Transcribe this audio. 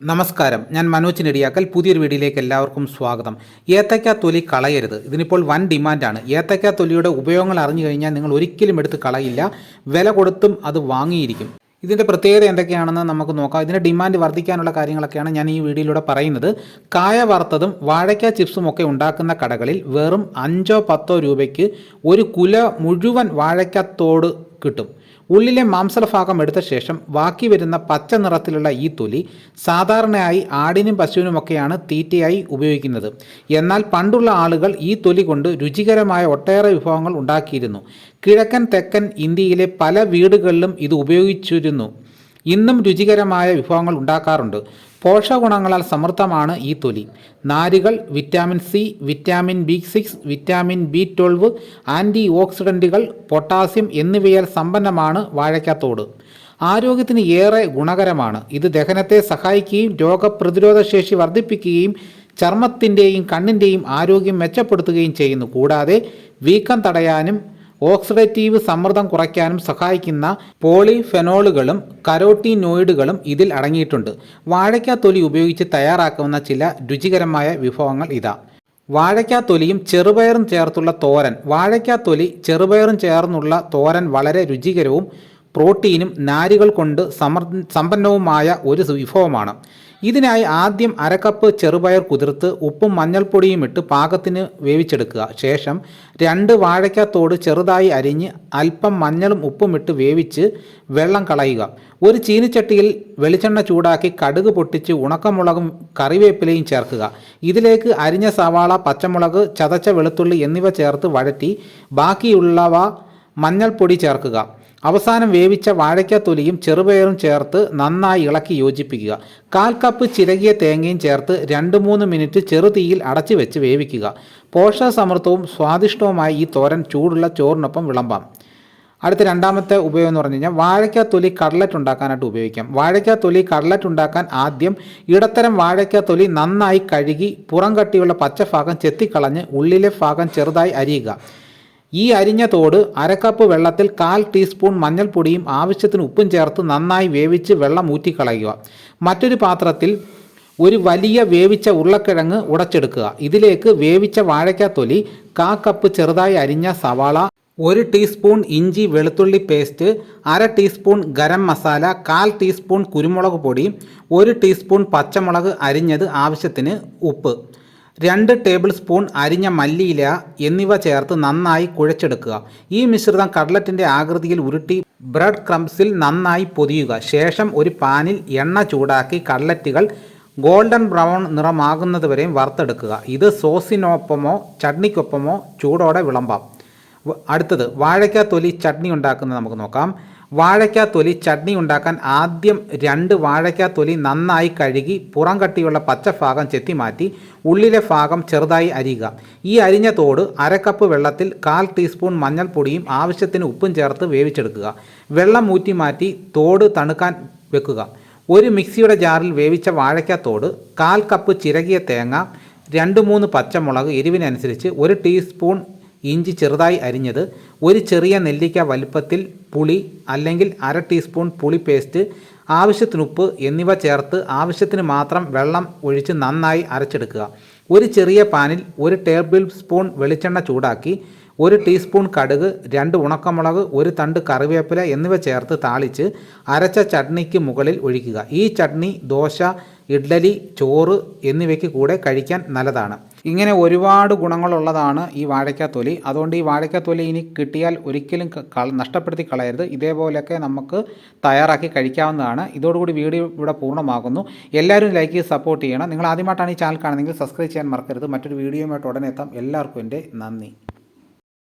നമസ്കാരം. ഞാൻ മനോജ് നെടിയാക്കൽ. പുതിയൊരു വീഡിയോയിലേക്ക് എല്ലാവർക്കും സ്വാഗതം. ഏത്തയ്ക്ക തൊലി കളയരുത്. ഇതിനിപ്പോൾ വൻ ഡിമാൻഡാണ്. ഏത്തയ്ക്ക തൊലിയുടെ ഉപയോഗങ്ങൾ അറിഞ്ഞു കഴിഞ്ഞാൽ നിങ്ങൾ ഒരിക്കലും എടുത്ത് കളയില്ല. വില കൊടുത്തും അത് വാങ്ങിയിരിക്കും. ഇതിന്റെ പ്രത്യേകത എന്തൊക്കെയാണെന്ന് നമുക്ക് നോക്കാം. ഇതിന്റെ ഡിമാൻഡ് വർദ്ധിക്കാനുള്ള കാര്യങ്ങളൊക്കെയാണ് ഞാൻ ഈ വീഡിയോയിലൂടെ പറയുന്നത്. കായ വറുത്തതും വാഴയ്ക്ക ചിപ്സും ഒക്കെ ഉണ്ടാക്കുന്ന കടകളിൽ വെറും അഞ്ചോ പത്തോ രൂപയ്ക്ക് ഒരു കുല മുഴുവൻ വാഴയ്ക്കത്തോട് കിട്ടും. ഉള്ളിലെ മാംസഭാഗം എടുത്ത ശേഷം ബാക്കി വരുന്ന പച്ച നിറത്തിലുള്ള ഈ തൊലി സാധാരണയായി ആടിനും പശുവിനുമൊക്കെയാണ് തീറ്റയായി ഉപയോഗിക്കുന്നത്. എന്നാൽ പണ്ടുള്ള ആളുകൾ ഈ തൊലി കൊണ്ട് രുചികരമായ ഒട്ടേറെ വിഭവങ്ങൾ ഉണ്ടാക്കിയിരുന്നു. കിഴക്കൻ തെക്കൻ ഇന്ത്യയിലെ പല വീടുകളിലും ഇത് ഉപയോഗിച്ചിരുന്നു. ഇന്നും രുചികരമായ വിഭവങ്ങൾ ഉണ്ടാക്കാറുണ്ട്. പോഷകഗുണങ്ങളാൽ സമൃദ്ധമാണ് ഈ തൊലി. നാരുകൾ vitamin C vitamin B six vitamin B twelve anti ഓക്സിഡന്റുകൾ പൊട്ടാസ്യം എന്നിവയാൽ സമ്പന്നമാണ് വാഴയ്ക്കാത്തോട്. ആരോഗ്യത്തിന് ഏറെ ഗുണകരമാണ്. ഇത് ദഹനത്തെ സഹായിക്കുകയും രോഗപ്രതിരോധ ശേഷി വർദ്ധിപ്പിക്കുകയും ചർമ്മത്തിന്റെയും കണ്ണിന്റെയും ആരോഗ്യം മെച്ചപ്പെടുത്തുകയും ചെയ്യുന്നു. കൂടാതെ വീക്കം തടയാനും ഓക്സിഡേറ്റീവ് സമ്മർദ്ദം കുറയ്ക്കാനും സഹായിക്കുന്ന പോളിഫെനോളുകളും കരോട്ടിനോയിഡുകളും ഇതിൽ അടങ്ങിയിട്ടുണ്ട്. വാഴയ്ക്ക തൊലി ഉപയോഗിച്ച് തയ്യാറാക്കുന്ന ചില രുചികരമായ വിഭവങ്ങൾ ഇതാ. വാഴയ്ക്ക തൊലിയും ചെറുപയറും ചേർത്തുള്ള തോരൻ. വാഴയ്ക്ക തൊലി ചെറുപയറും ചേർന്നുള്ള തോരൻ വളരെ രുചികരവും പ്രോട്ടീനും നാരുകൾ കൊണ്ട് സമർ സമ്പന്നവുമായ ഒരു വിഭവമാണ്. ഇതിനായി ആദ്യം അരക്കപ്പ് ചെറുപയർ കുതിർത്ത് ഉപ്പും മഞ്ഞൾപ്പൊടിയും ഇട്ട് പാകത്തിന് വേവിച്ചെടുക്കുക. ശേഷം രണ്ട് വാഴയ്ക്കത്തോട് ചെറുതായി അരിഞ്ഞ് അല്പം മഞ്ഞളും ഉപ്പും ഇട്ട് വേവിച്ച് വെള്ളം കളയുക. ഒരു ചീനിച്ചട്ടിയിൽ വെളിച്ചെണ്ണ ചൂടാക്കി കടുക് പൊട്ടിച്ച് ഉണക്കമുളകും കറിവേപ്പിലയും ചേർക്കുക. ഇതിലേക്ക് അരിഞ്ഞ സവാള പച്ചമുളക് ചതച്ച വെളുത്തുള്ളി എന്നിവ ചേർത്ത് വഴറ്റി ബാക്കിയുള്ളവ മഞ്ഞൾപ്പൊടി ചേർക്കുക. അവസാനം വേവിച്ച വാഴയ്ക്കാത്തൊലിയും ചെറുപയറും ചേർത്ത് നന്നായി ഇളക്കി യോജിപ്പിക്കുക. കാൽ കപ്പ് ചിരകിയ തേങ്ങയും ചേർത്ത് രണ്ട് മൂന്ന് മിനിറ്റ് ചെറുതീയിൽ അടച്ചു വെച്ച് വേവിക്കുക. പോഷകസമൃദ്ധവും സ്വാദിഷ്ടവുമായ ഈ തോരൻ ചൂടുള്ള ചോറിനൊപ്പം വിളമ്പാം. അടുത്ത രണ്ടാമത്തെ ഉപയോഗം എന്ന് പറഞ്ഞു കഴിഞ്ഞാൽ വാഴയ്ക്ക തൊലി കട്ലറ്റ് ഉണ്ടാക്കാനായിട്ട് ഉപയോഗിക്കാം. വാഴയ്ക്ക തൊലി കട്ലറ്റ് ഉണ്ടാക്കാൻ ആദ്യം ഇടത്തരം വാഴയ്ക്ക തൊലി നന്നായി കഴുകി പുറം കട്ടിയുള്ള പച്ചഭാഗം ചെത്തിക്കളഞ്ഞ് ഉള്ളിലെ ഭാഗം ചെറുതായി അരിയുക. ഈ അരിഞ്ഞ തോട് അരക്കപ്പ് വെള്ളത്തിൽ കാൽ ടീസ്പൂൺ മഞ്ഞൾപ്പൊടിയും ആവശ്യത്തിന് ഉപ്പും ചേർത്ത് നന്നായി വേവിച്ച് വെള്ളം ഊറ്റിക്കളയുക. മറ്റൊരു പാത്രത്തിൽ ഒരു വലിയ വേവിച്ച ഉരുളക്കിഴങ്ങ് ഉടച്ചെടുക്കുക. ഇതിലേക്ക് വേവിച്ച വാഴയ്ക്കാത്തൊലി കാ കപ്പ് ചെറുതായി അരിഞ്ഞ സവാള ഒരു ടീസ്പൂൺ ഇഞ്ചി വെളുത്തുള്ളി പേസ്റ്റ് അര ടീസ്പൂൺ ഗരം മസാല കാൽ ടീസ്പൂൺ കുരുമുളക് പൊടി ഒരു ടീസ്പൂൺ പച്ചമുളക് അരിഞ്ഞത് ആവശ്യത്തിന് ഉപ്പ്. രണ്ട് ടേബിൾ സ്പൂൺ അരിഞ്ഞ മല്ലിയില എന്നിവ ചേർത്ത് നന്നായി കുഴച്ചെടുക്കുക. ഈ മിശ്രിതം കട്ലറ്റിന്റെ ആകൃതിയിൽ ഉരുട്ടി ബ്രെഡ് ക്രംസിൽ നന്നായി പൊതിയുക. ശേഷം ഒരു പാനിൽ എണ്ണ ചൂടാക്കി കട്ലറ്റുകൾ ഗോൾഡൻ ബ്രൗൺ നിറമാകുന്നത് വരെയും വറുത്തെടുക്കുക. ഇത് സോസിനൊപ്പമോ ചട്നിക്കൊപ്പമോ ചൂടോടെ വിളമ്പാം. അടുത്തത് വാഴയ്ക്ക തൊലി ചട്നി ഉണ്ടാക്കുന്നത് നമുക്ക് നോക്കാം. വാഴയ്ക്ക തൊലി ചട്നി ഉണ്ടാക്കാൻ ആദ്യം രണ്ട് വാഴയ്ക്ക തൊലി നന്നായി കഴുകി പുറം കട്ടിയുള്ള പച്ചഭാഗം ചെത്തി മാറ്റി ഉള്ളിലെ ഭാഗം ചെറുതായി അരിയുക. ഈ അരിഞ്ഞ തോട് അരക്കപ്പ് വെള്ളത്തിൽ കാൽ ടീസ്പൂൺ മഞ്ഞൾപ്പൊടിയും ആവശ്യത്തിന് ഉപ്പും ചേർത്ത് വേവിച്ചെടുക്കുക. വെള്ളം ഊറ്റി മാറ്റി തോട് തണുക്കാൻ വെക്കുക. ഒരു മിക്സിയുടെ ജാറിൽ വേവിച്ച വാഴയ്ക്കത്തോട് കാൽ കപ്പ് ചിരകിയ തേങ്ങ രണ്ട് മൂന്ന് പച്ചമുളക് എരിവിനനുസരിച്ച് ഒരു ടീസ്പൂൺ ഇഞ്ചി ചെറുതായി അരിഞ്ഞത് ഒരു ചെറിയ നെല്ലിക്ക വലുപ്പത്തിൽ പുളി അല്ലെങ്കിൽ അര ടീസ്പൂൺ പുളി പേസ്റ്റ് ആവശ്യത്തിന് ഉപ്പ് എന്നിവ ചേർത്ത് ആവശ്യത്തിന് മാത്രം വെള്ളം ഒഴിച്ച് നന്നായി അരച്ചെടുക്കുക. ഒരു ചെറിയ പാനിൽ ഒരു ടേബിൾ സ്പൂൺ വെളിച്ചെണ്ണ ചൂടാക്കി ഒരു ടീസ്പൂൺ കടുക് രണ്ട് ഉണക്കമുളക് ഒരു തണ്ട് കറിവേപ്പില എന്നിവ ചേർത്ത് താളിച്ച് അരച്ച ചട്നിക്ക് മുകളിൽ ഒഴിക്കുക. ഈ ചട്നി ദോശ ഇഡ്ഡലി ചോറ് എന്നിവയ്ക്ക് കൂടെ കഴിക്കാൻ നല്ലതാണ്. ഇങ്ങനെ ഒരുപാട് ഗുണങ്ങളുള്ളതാണ് ഈ വാഴയ്ക്കാത്തൊലി. അതുകൊണ്ട് ഈ വാഴയ്ക്കാത്തൊലി ഇനി കിട്ടിയാൽ ഒരിക്കലും നഷ്ടപ്പെടുത്തി കളയരുത്. ഇതേപോലെയൊക്കെ നമുക്ക് തയ്യാറാക്കി കഴിക്കാവുന്നതാണ്. ഇതോടുകൂടി വീഡിയോ ഇവിടെ പൂർണമാകുന്നു. എല്ലാവരും ലൈക്ക് ചെയ്ത് സപ്പോർട്ട് ചെയ്യണം. നിങ്ങൾ ആദ്യമായിട്ടാണ് ഈ ചാനൽ കാണുന്നതെങ്കിൽ സബ്സ്ക്രൈബ് ചെയ്യാൻ മറക്കരുത്. മറ്റൊരു വീഡിയോയുമായിട്ട് ഉടനെ എത്താം. എല്ലാവർക്കും എന്റെ നന്ദി.